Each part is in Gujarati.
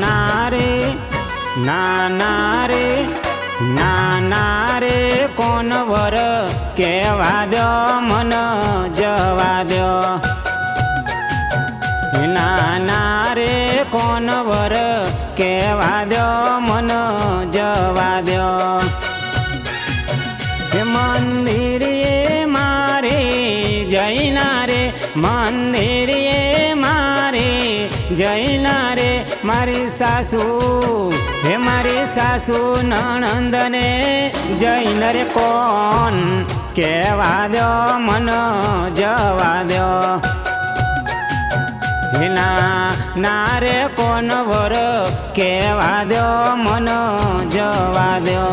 નાના રે નાના રે નાના રે કોણ વર કેવા દો મન જવા દો નાના રે કોણ વર કેવા દો મન જવા દો સાસુ, હે મારી સાસુ, નણંદને જઈને રે કોણ? કેવા દો મન જવા દો ના ના રે કોણ વર? કેવા દો મન જવા દો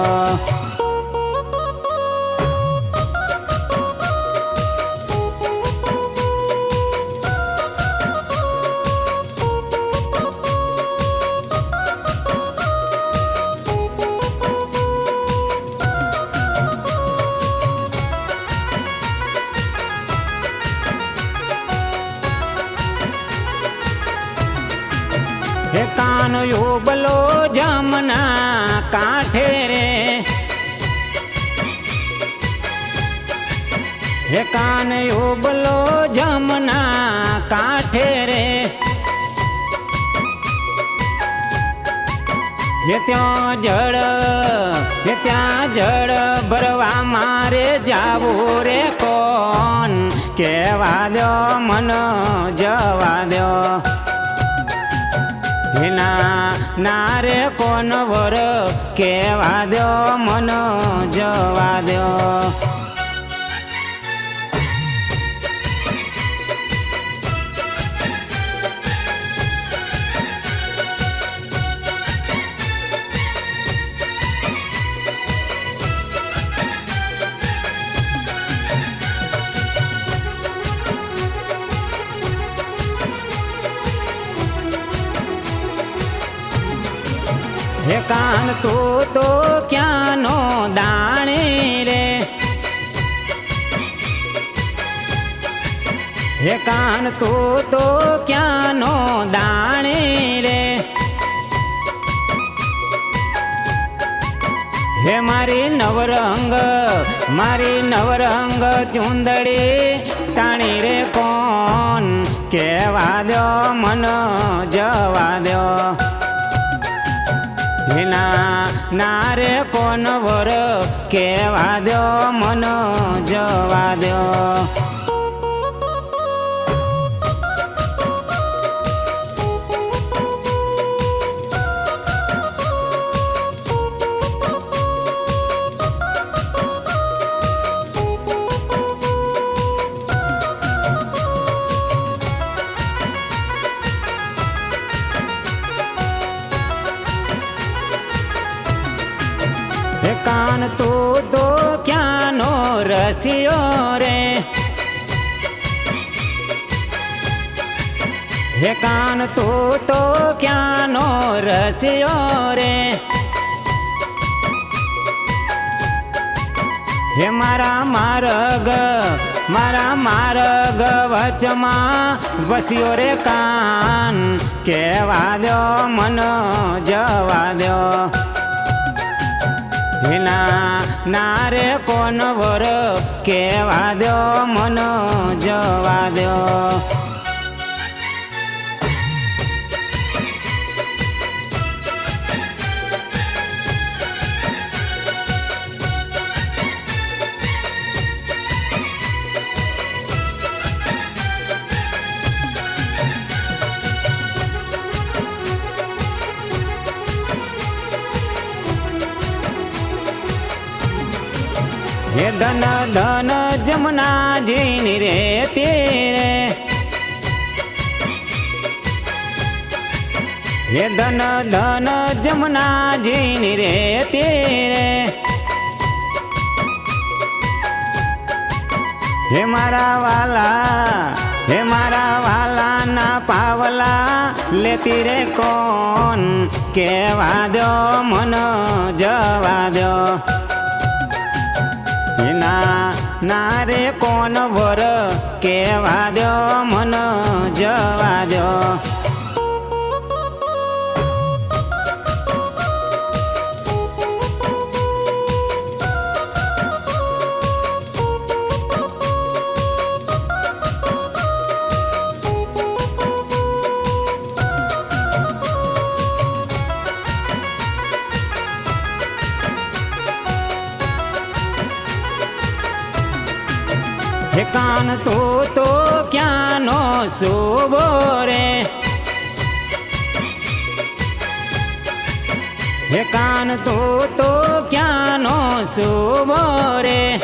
હે કાન યોબલો જમના કાંઠે રે. હે કાન બલો જમના કાંઠે રે. હે ત્યાં જળ હે ત્યાં જળ ભરવા મારે જાવું રે કોણ? કેવા દો મન જવા દો ના ના રે કોણ વર કેવા દો મન જવા દો હે કાન તો તો ક્યાંનો દાણે રે? હે કાન તો તો ક્યાંનો દાણે રે? હે મારી નવરંગ મારી નવરંગ ચુંદડી તાણી રે કોણ? કેવા દો મન જવા દો ના રે કોણ વર? કેવા દો મન જવા દો તો ક્યાંનો રસિયો રે? હે કાન, તો તો ક્યાંનો રસિયો રે? હે મારા માર્ગ મારા માર્ગ વચમાં વસ્યો રે કાન. કેવા દો મન જવા દો ના રે કોણ વર કેવા દો મન જવા દો ધન ધન જમના જીની રે તેરે. હે ધન ધન જમના જીની રે તેરે. હે મારા વાલા, હે મારા વાલા ના પાવલા, લેતી રે કોણ? કેવા દો મન જવા દો ના રે કોણ વર? કેવા દો મન જવા દો કાન તું તો ક્યાંનો શુભો રે? હે કાન તું તો ક્યાંનો શુભો રે?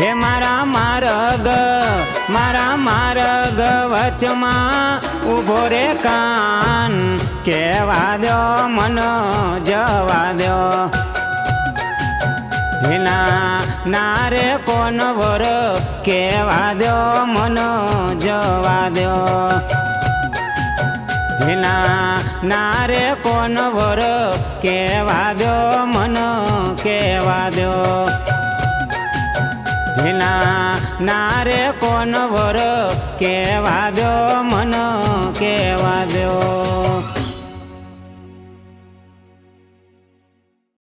હે મારા માર્ગ મારા માર્ગ વચમાં ઊભો રે કાન. કેવા દો મન જવા દો ના ના રે કોણ વર? કેવા દો મન જવા દો ના ના રે કોણ વર? કેવા દો મન કેવા દો ના ના રે કોણ વર? કેવા દો મન